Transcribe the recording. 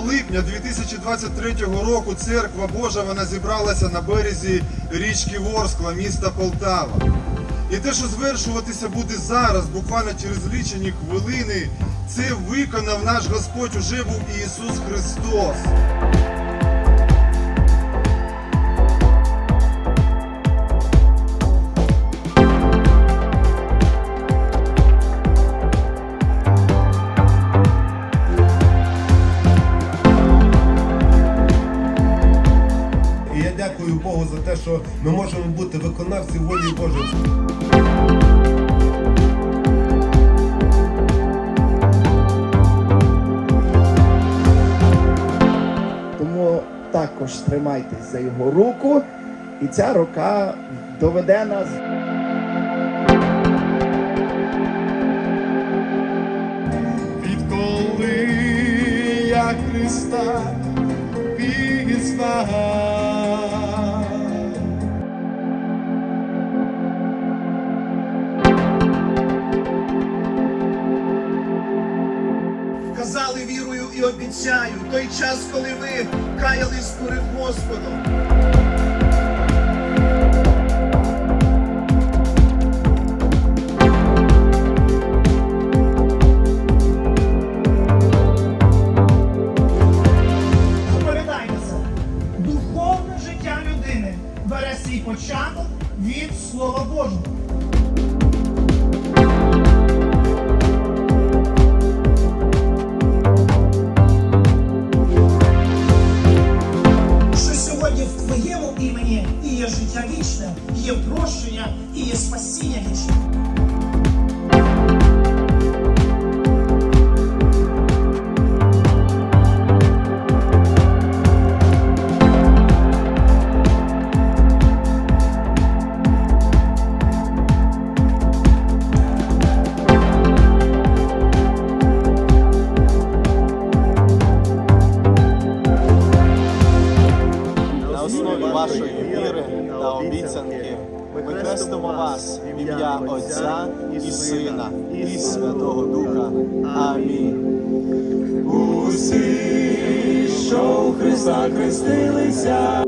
липня 2023 року церква Божа вона зібралася на березі річки Ворскла, міста Полтава. І те, що звершуватися буде зараз, буквально через лічені хвилини, це виконав наш Господь, уже був Ісус Христос. Дякую Богу за те, що ми можемо бути виконавці волі Божої. Тому також тримайтесь за його руку, і ця рука доведе нас. Відколи я Христа пізнав. Обіцяю той час, коли ви каялись перед Господом. Духовне життя людини бере свій початок від Слова Божого. Життя вічне, є прощення і є спасіння вічне. Основі вашої віри та обіцянки ми хрестимо вас в ім'я Отця і Сина і Святого Духа. Амінь. Усі, що у Христа хрестилися,